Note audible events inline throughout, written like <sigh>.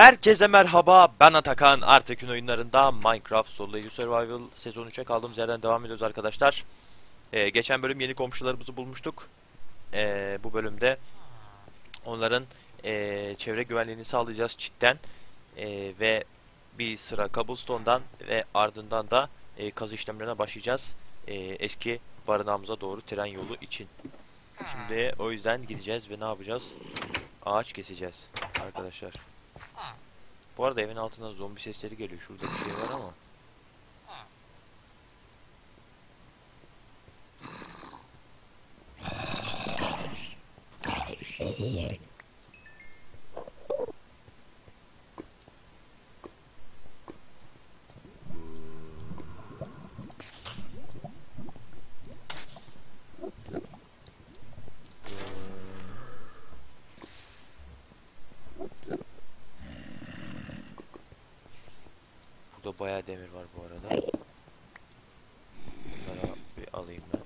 Herkese merhaba ben Atakan. Artekün oyunlarında Minecraft Solo Survival sezon 3'e kaldığımız yerden devam ediyoruz arkadaşlar. Ee, Geçen bölüm yeni komşularımızı bulmuştuk. Ee, Bu bölümde onların ee, çevre güvenliğini sağlayacağız çitten. Ee, Ve bir sıra cobblestone'dan ve ardından da ee, kazı işlemlerine başlayacağız. Ee, Eski barınağımıza doğru tren yolu için. Şimdi o yüzden gideceğiz ve ne yapacağız? Ağaç keseceğiz arkadaşlar bu arada evin altından zombi sesleri geliyor. Şurada bir şey var ama. Burada <laughs> bayağı demir var bu arada. Bunları bir alayım ben.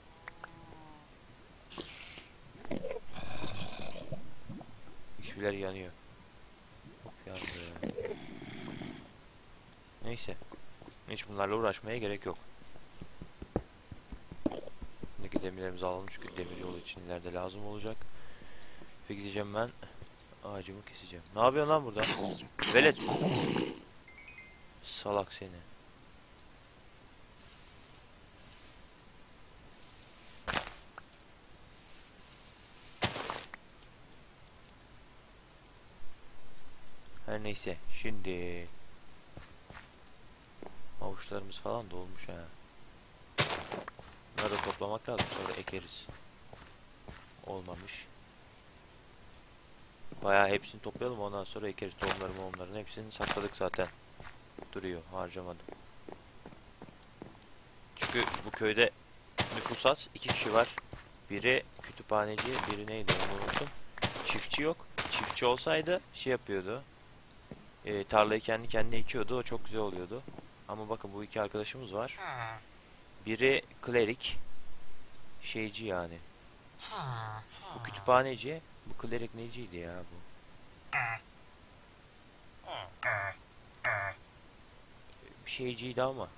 Hiçbirler yanıyor. Yandı. Neyse. Hiç bunlarla uğraşmaya gerek yok. Buradaki demirlerimizi alalım çünkü demir yolu için ileride lazım olacak. Ve gideceğim ben ağacımı keseceğim. Ne yapıyorsun lan burada? Velet. Salak seni. Her neyse şimdi avuçlarımız falan dolmuş ha. Bunları toplamak lazım sonra ekeriz. Olmamış. Bayağı hepsini toplayalım ondan sonra ekeriz tohumları onların hepsini sakladık zaten duruyor. Harcamadım. Çünkü bu köyde nüfus az. iki kişi var. Biri kütüphaneci, biri neydi onu unuttum. Çiftçi yok. Çiftçi olsaydı şey yapıyordu. E, tarlayı kendi kendine ekiyordu. O çok güzel oluyordu. Ama bakın bu iki arkadaşımız var. Biri klerik. Şeyci yani. Bu kütüphaneci. Bu klerik neciydi ya bu? bir şeyciydi ama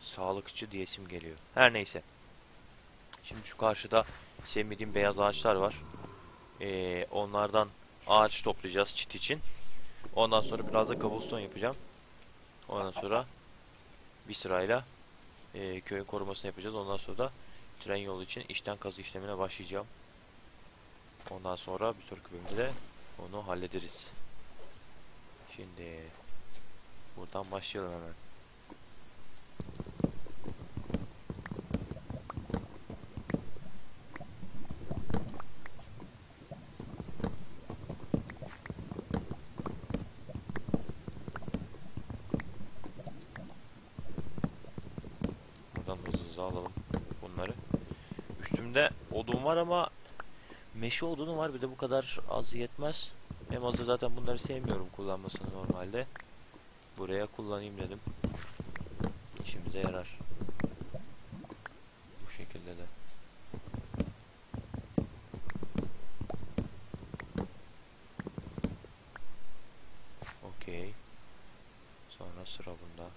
sağlıkçı diyesim geliyor. Her neyse. Şimdi şu karşıda sevmediğim beyaz ağaçlar var. Ee, onlardan ağaç toplayacağız çit için. Ondan sonra biraz da cobblestone yapacağım. Ondan sonra bir sırayla e, köyün korumasını yapacağız. Ondan sonra da tren yolu için işten kazı işlemine başlayacağım. Ondan sonra bir sonraki bölümde de onu hallederiz. Şimdi Buradan başlayalım hemen. Buradan hızlı hızlı alalım bunları. Üstümde odun var ama meşe odunu var bir de bu kadar az yetmez. Hem hazır zaten bunları sevmiyorum kullanmasını normalde. Buraya kullanayım dedim. İşimize yarar. Bu şekilde de. Okey. Sonra sıra bunda.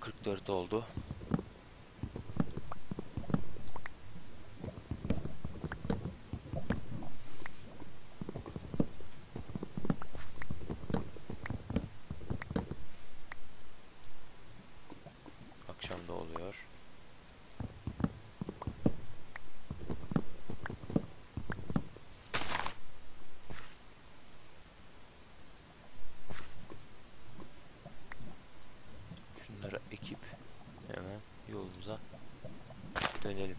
Kırk dört oldu. Akşam da oluyor. Şunları ekip hemen yolumuza dönelim.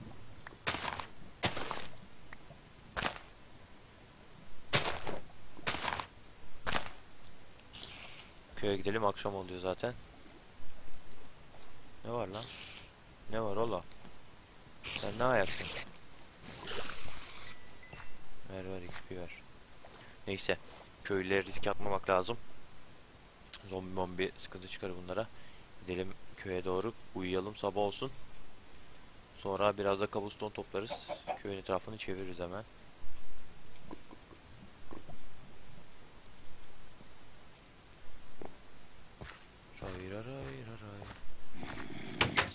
Köye gidelim akşam oluyor zaten. Var lan? Ne var ola? Sen ne ayaksın? Ver ver XP ver. Neyse. köylülere risk atmamak lazım. Zombi mombi sıkıntı çıkar bunlara. Gidelim köye doğru uyuyalım sabah olsun. Sonra biraz da kabuston toplarız. Köyün etrafını çeviririz hemen. Ray ray ray ray.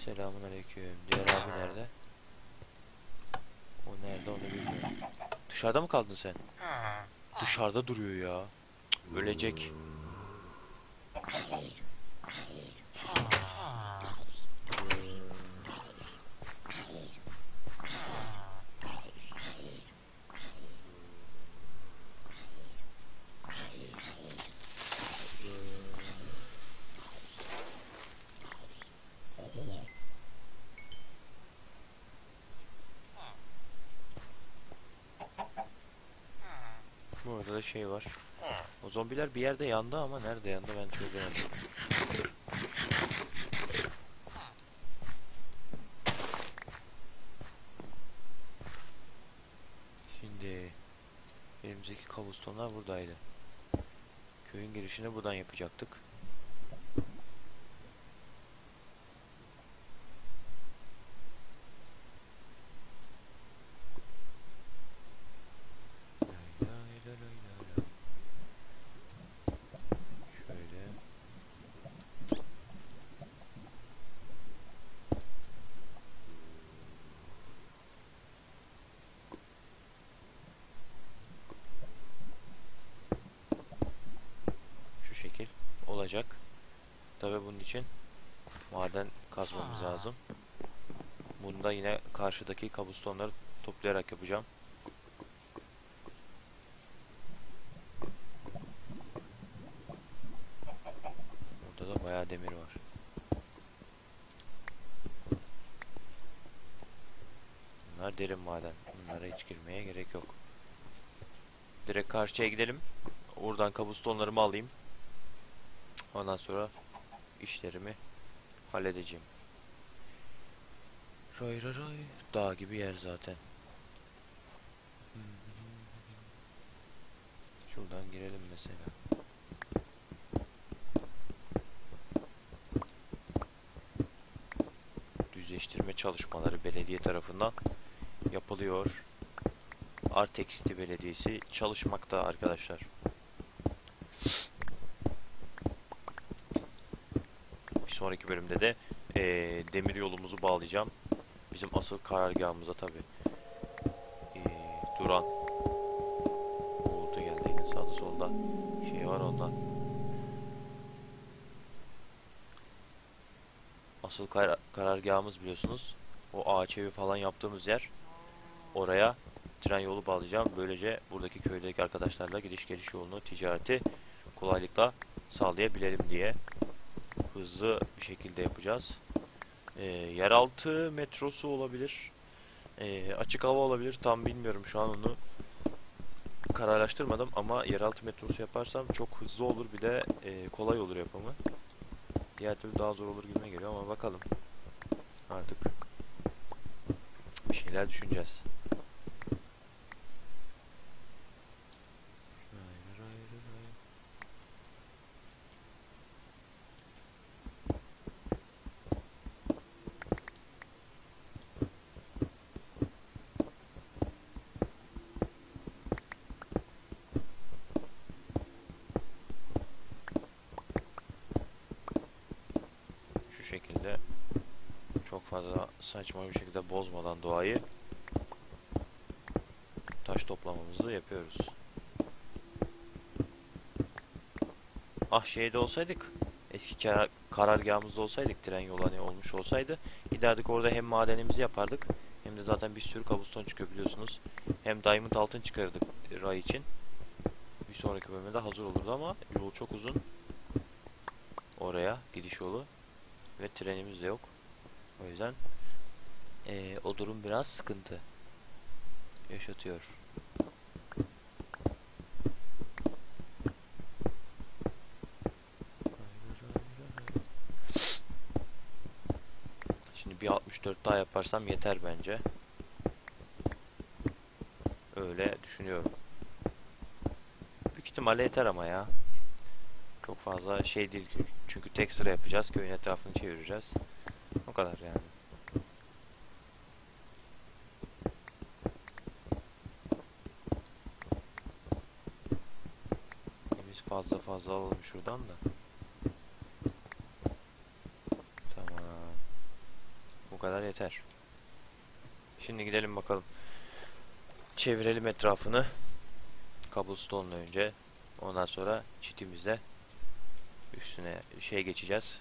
Selamun aleyküm. Diğer abi nerede? O nerede onu bilmiyorum. Dışarıda mı kaldın sen? Dışarıda duruyor ya. Ölecek. Şey var. O zombiler bir yerde yandı ama nerede yandı ben çözemedim. Şimdi elimizdeki kabustonlar buradaydı. Köyün girişini buradan yapacaktık. Lay lay lay lay lay lay. Şöyle. Şu şekil olacak. Tabi bunun için maden kazmamız lazım. Bunu da yine karşıdaki kabustonları toplayarak yapacağım. Burada da bayağı demir var. Bunlar derin maden. Bunlara hiç girmeye gerek yok. Direkt karşıya gidelim. Oradan kabustonlarımı alayım. Ondan sonra işlerimi halledeceğim. Ray ray ray. Dağ gibi yer zaten. Şuradan girelim mesela. düzleştirme çalışmaları belediye tarafından yapılıyor. Artex'ti Belediyesi çalışmakta arkadaşlar. Bir sonraki bölümde de eee demir yolumuzu bağlayacağım. Bizim asıl karargahımıza tabi. duran. Uğultu geldi yine sağda solda şey var ondan. Asıl kar karargahımız biliyorsunuz. O ağaç evi falan yaptığımız yer. Oraya tren yolu bağlayacağım. Böylece buradaki köydeki arkadaşlarla gidiş geliş yolunu, ticareti kolaylıkla sağlayabilelim diye hızlı bir şekilde yapacağız. Ee, yeraltı metrosu olabilir. Ee, açık hava olabilir. Tam bilmiyorum şu an onu kararlaştırmadım ama yeraltı metrosu yaparsam çok hızlı olur bir de e, kolay olur yapımı. Diğer türlü daha zor olur gibime geliyor ama bakalım. Artık bir şeyler düşüneceğiz. Ray ray ray ray. Şu şekilde çok fazla saçma bir şekilde bozmadan doğayı taş toplamamızı yapıyoruz. Ah şeyde olsaydık eski karar, karargahımızda olsaydık tren yolu hani olmuş olsaydı giderdik orada hem madenimizi yapardık hem de zaten bir sürü kabuston çıkıyor biliyorsunuz. Hem diamond altın çıkarırdık ray için. Bir sonraki bölümde hazır olurdu ama yol çok uzun. Oraya gidiş yolu ve trenimiz de yok. O yüzden eee, o durum biraz sıkıntı yaşatıyor. Şimdi bir 64 daha yaparsam yeter bence. Öyle düşünüyorum. Büyük ihtimalle yeter ama ya. Çok fazla şey değil. Çünkü tek sıra yapacağız. Köyün etrafını çevireceğiz. O kadar yani. Biz fazla alalım şuradan da. Tamam. Bu kadar yeter. Şimdi gidelim bakalım. Çevirelim etrafını. Cobblestone'la önce. Ondan sonra çitimizle üstüne şey geçeceğiz.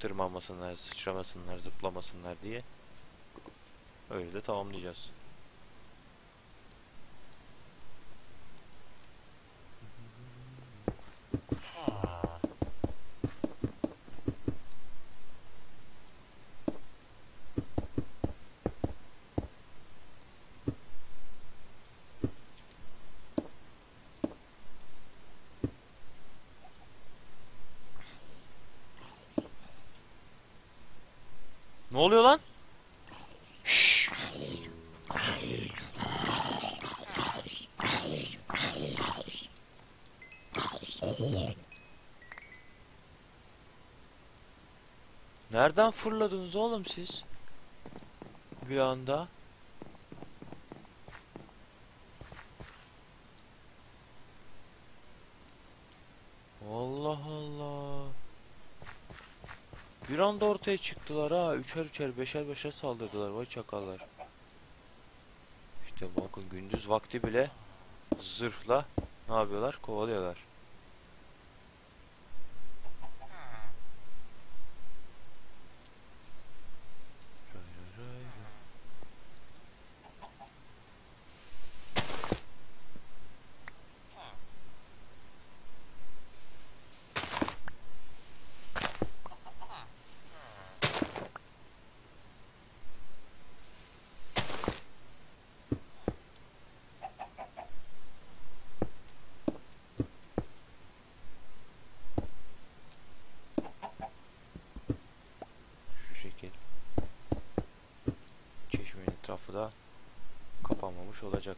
Tırmanmasınlar, sıçramasınlar, zıplamasınlar diye. Öyle de tamamlayacağız. Ne oluyor lan? Şşş. Nereden fırladınız oğlum siz? Bir anda. Allah Allah. Bir anda ortaya çıktılar ha. Üçer üçer beşer beşer saldırdılar. Vay çakallar. İşte bakın gündüz vakti bile zırhla ne yapıyorlar? Kovalıyorlar. Ray ray ray ray. Şu şekil. Çeşmenin etrafı da kapanmamış olacak.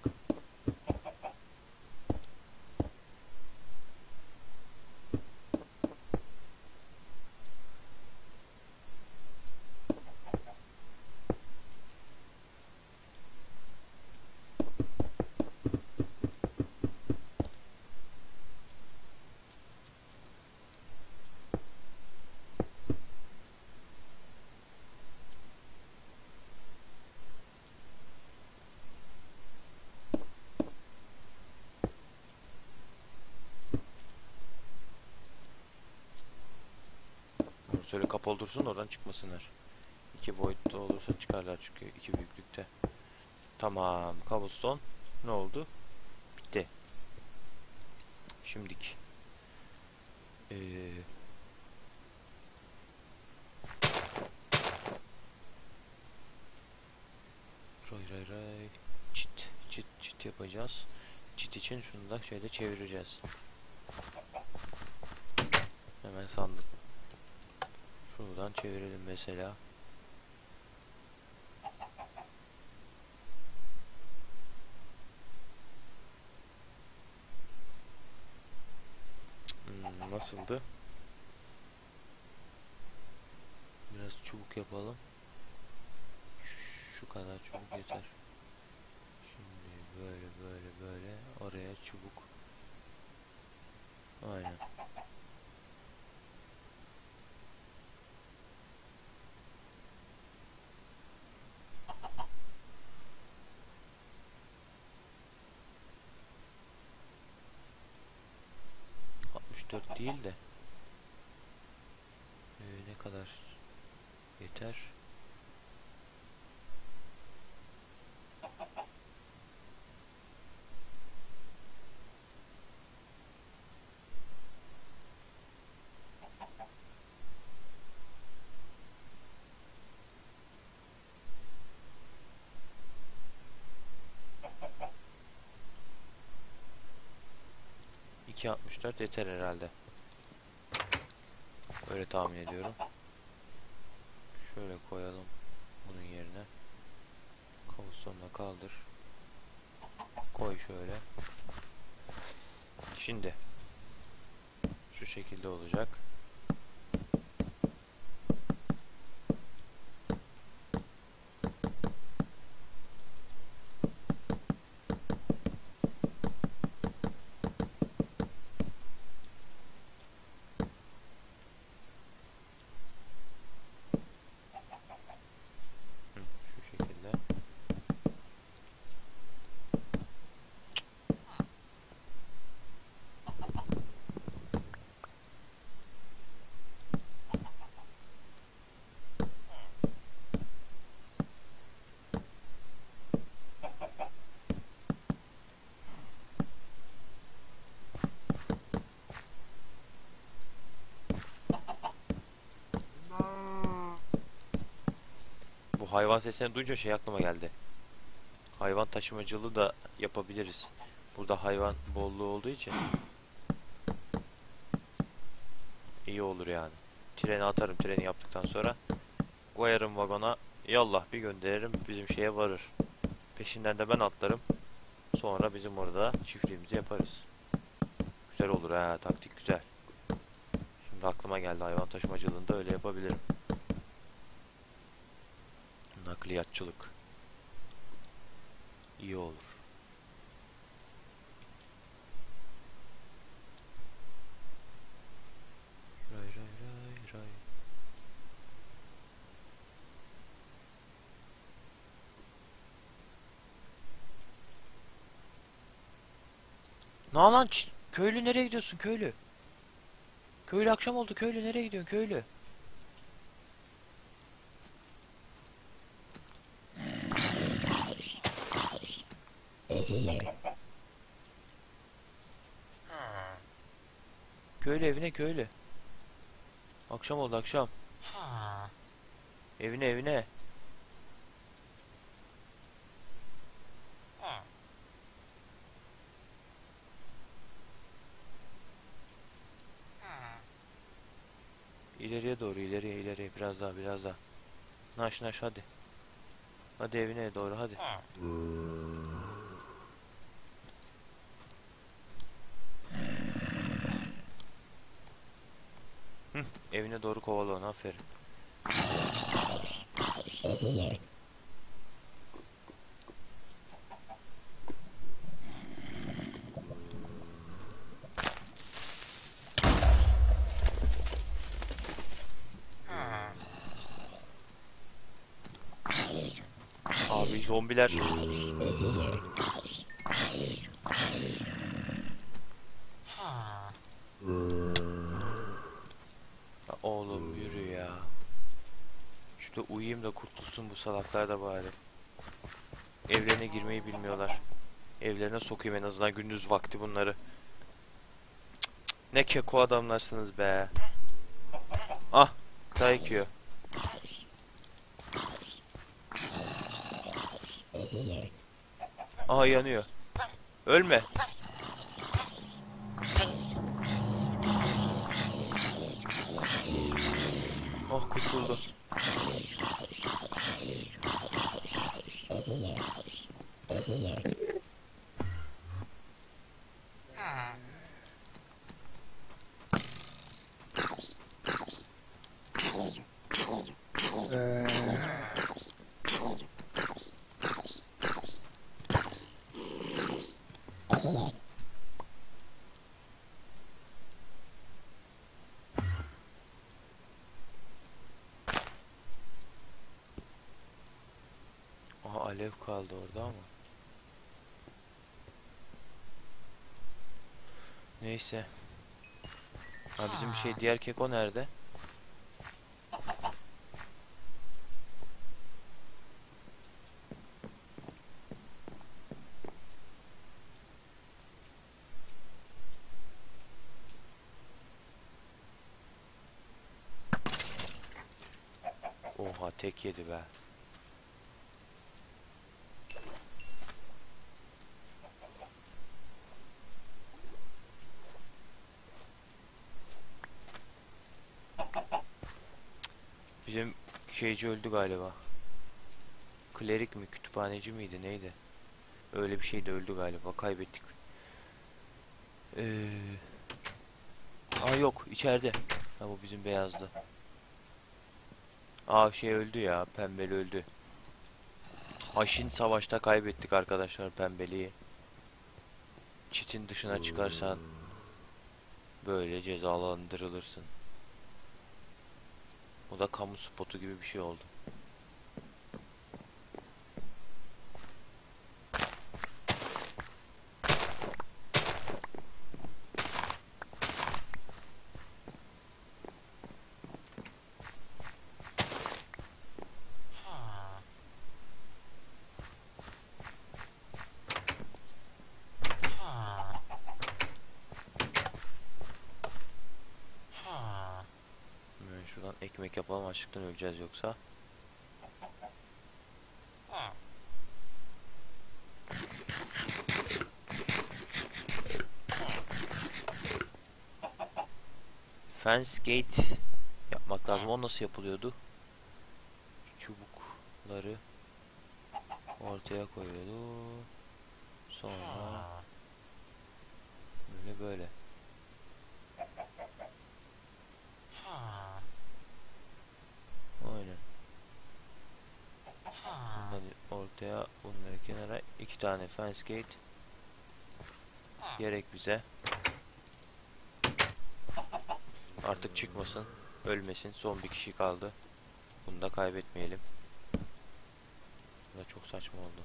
Söyle kapalı dursun oradan çıkmasınlar. İki boyutta olursa çıkarlar çünkü iki büyüklükte. Tamam. Cobblestone ne oldu? Bitti. Şimdik. Ee, ray ray ray. Çit çit çit yapacağız. Çit için şunu da şöyle çevireceğiz. Hemen sandım. Şuradan çevirelim mesela. Hmm, nasıldı? Biraz çubuk yapalım. Şu kadar çubuk yeter. Şimdi böyle böyle böyle oraya çubuk. Aynen. Değil de Ee, ne kadar yeter? İki altmış dört yeter herhalde. Öyle tahmin ediyorum. Şöyle koyalım bunun yerine. Kabustonla kaldır. Koy şöyle. Şimdi şu şekilde olacak. Hayvan sesini duyunca şey aklıma geldi. Hayvan taşımacılığı da yapabiliriz. Burada hayvan bolluğu olduğu için. iyi olur yani. Treni atarım treni yaptıktan sonra. Koyarım vagona. Yallah bir gönderirim bizim şeye varır. Peşinden de ben atlarım. Sonra bizim orada çiftliğimizi yaparız. Güzel olur ha taktik güzel. Şimdi aklıma geldi hayvan taşımacılığında öyle yapabilirim. Nakliyatçılık. İyi olur. Ray ray ray ray. Ne lan ç- köylü nereye gidiyorsun köylü? Köylü akşam oldu köylü nereye gidiyorsun köylü? Evine köylü. Akşam oldu akşam. Evine evine. İleriye doğru ileriye ileriye biraz daha biraz daha. Naş naş hadi. Hadi evine doğru hadi. Evine doğru kovala onu aferin. Abi zombiler. Ya oğlum yürü ya. Şurada uyuyayım da kurtulsun bu salaklar da bari. Evlerine girmeyi bilmiyorlar. Evlerine sokayım en azından gündüz vakti bunları. Ne keko adamlarsınız be. Ah, Taikiyo. Aha yanıyor. Ölme. Oh kurtuldu. Yeah. Alev kaldı orada ama. Neyse. Ha bizim şey diğer keko nerede? Oha tek yedi be. Bizim şeyci öldü galiba. Klerik mi, kütüphaneci miydi, neydi? Öyle bir şeydi öldü galiba, kaybettik. Ee, Aa yok içeride. Ha bu bizim beyazdı. Aa şey öldü ya pembeli öldü. Haşin savaşta kaybettik arkadaşlar pembeliği. Çitin dışına çıkarsan böyle cezalandırılırsın. O da kamu spotu gibi bir şey oldu. Hemen şuradan ekmek yapalım açlıktan öleceğiz yoksa. Fence gate yapmak lazım. O nasıl yapılıyordu? Çubukları ortaya koyuyordu. Sonra böyle böyle. Aynen. Bunları ortaya, bunları kenara. iki tane fence gate. Gerek bize. Artık çıkmasın, ölmesin. Son bir kişi kaldı. Bunu da kaybetmeyelim. Bu da çok saçma oldu.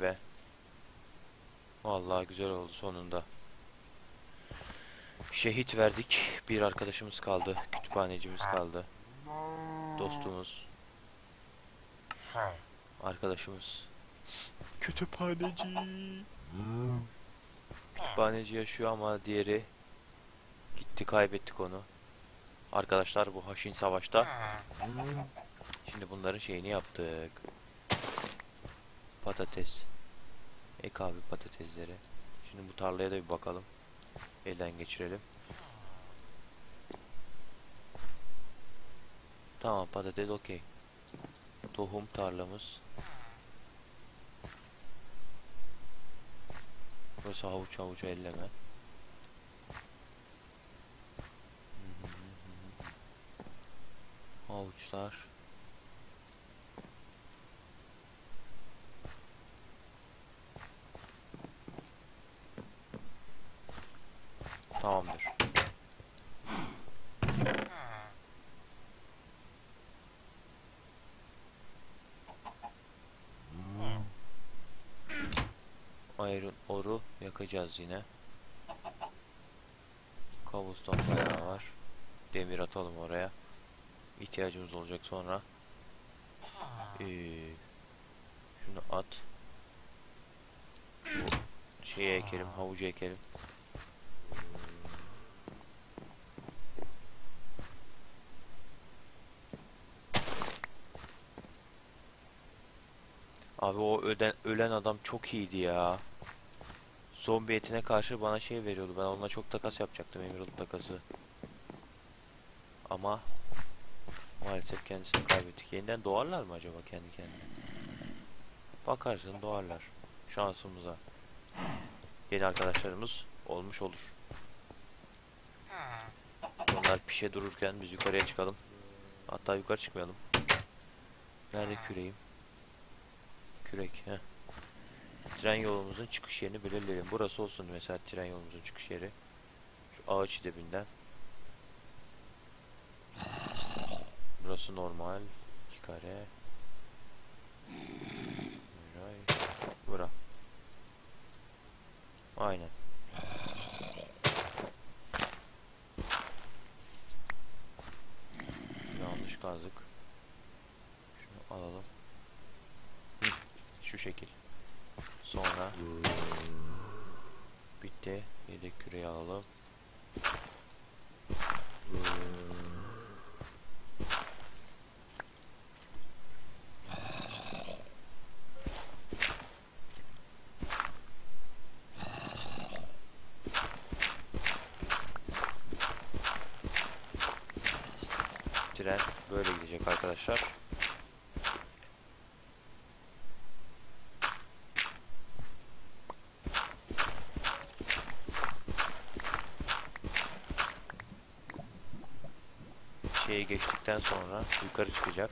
Be. Vallahi güzel oldu sonunda. Şehit verdik. Bir arkadaşımız kaldı. Kütüphanecimiz kaldı. Dostumuz. Arkadaşımız. Kütüphaneci. Kütüphaneci yaşıyor ama diğeri gitti kaybettik onu. Arkadaşlar bu haşin savaşta. Şimdi bunların şeyini yaptık. Patates. Ek abi patatesleri. Şimdi bu tarlaya da bir bakalım. Elden geçirelim. Tamam patates okey. Tohum tarlamız. Burası havuç havucu elleme. Havuçlar. Tamamdır. Iron oru yakacağız yine. Cobblestone bayağı var. Demir atalım oraya. İhtiyacımız olacak sonra. Ee, şunu at. Şeye ekelim, havucu ekelim. Abi o öden, ölen adam çok iyiydi ya. Zombi etine karşı bana şey veriyordu. Ben onunla çok takas yapacaktım Emerald takası. Ama maalesef kendisini kaybettik. Yeniden doğarlar mı acaba kendi kendine? Bakarsın doğarlar. Şansımıza. Yeni arkadaşlarımız olmuş olur. Onlar pişe dururken biz yukarıya çıkalım. Hatta yukarı çıkmayalım. Nerede küreğim? Kürek. Heh. Tren yolumuzun çıkış yerini belirleyelim. Burası olsun mesela tren yolumuzun çıkış yeri. Şu ağaç dibinden. Burası normal. iki kare. Buray. Bura. Aynen. Yanlış kazdık. Şunu alalım. Hı, Şu şekil. Sonra bitti. Yedek küreyi alalım. Çıkacak arkadaşlar. Şeye geçtikten sonra yukarı çıkacak.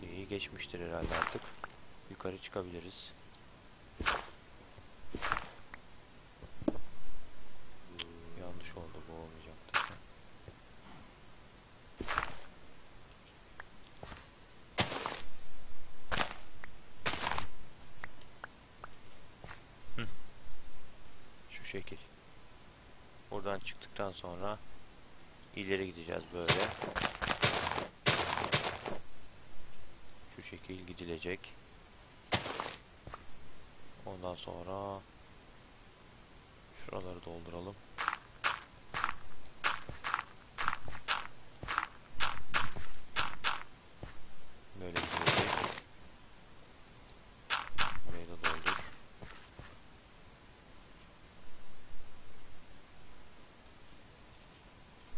Şeyi geçmiştir herhalde artık. Yukarı çıkabiliriz. Yanlış oldu bu olmayacaktı. Hı. Şu şekil. Buradan çıktıktan sonra ileri gideceğiz böyle. Şu şekil gidilecek. Ondan sonra şuraları dolduralım. Böyle gidilecek. Burayı da doldur.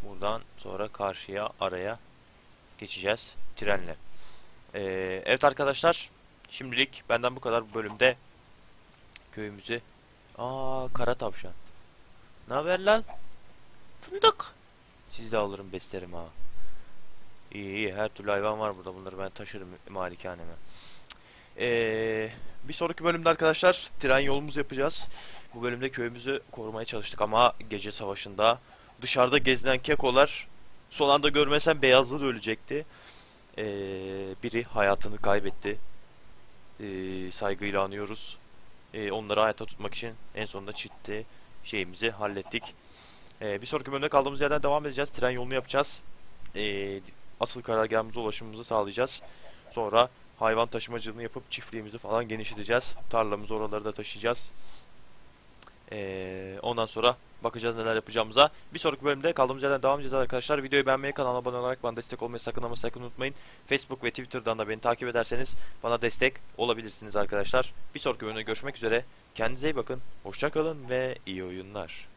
Buradan karşıya araya geçeceğiz trenle. Ee, evet arkadaşlar şimdilik benden bu kadar bu bölümde köyümüzü. Aa kara tavşan. Ne haber lan? Fındık. Sizi de alırım beslerim ha. İyi iyi her türlü hayvan var burada bunları ben taşırım malikaneme. Ee, bir sonraki bölümde arkadaşlar tren yolumuzu yapacağız. Bu bölümde köyümüzü korumaya çalıştık ama gece savaşında dışarıda gezinen kekolar son anda görmesen beyazlı da ölecekti. Ee, biri hayatını kaybetti. Ee, saygıyla anıyoruz. Ee, onları hayatta tutmak için en sonunda çitti şeyimizi hallettik. Ee, bir sonraki bölümde kaldığımız yerden devam edeceğiz. Tren yolunu yapacağız. Ee, asıl karargahımıza ulaşımımızı sağlayacağız. Sonra hayvan taşımacılığını yapıp çiftliğimizi falan genişleteceğiz. Tarlamızı oraları da taşıyacağız. Ee, ondan sonra bakacağız neler yapacağımıza. Bir sonraki bölümde kaldığımız yerden devam edeceğiz arkadaşlar. Videoyu beğenmeyi, kanala abone olarak bana destek olmayı sakın ama sakın unutmayın. Facebook ve Twitter'dan da beni takip ederseniz bana destek olabilirsiniz arkadaşlar. Bir sonraki bölümde görüşmek üzere. Kendinize iyi bakın. Hoşçakalın ve iyi oyunlar.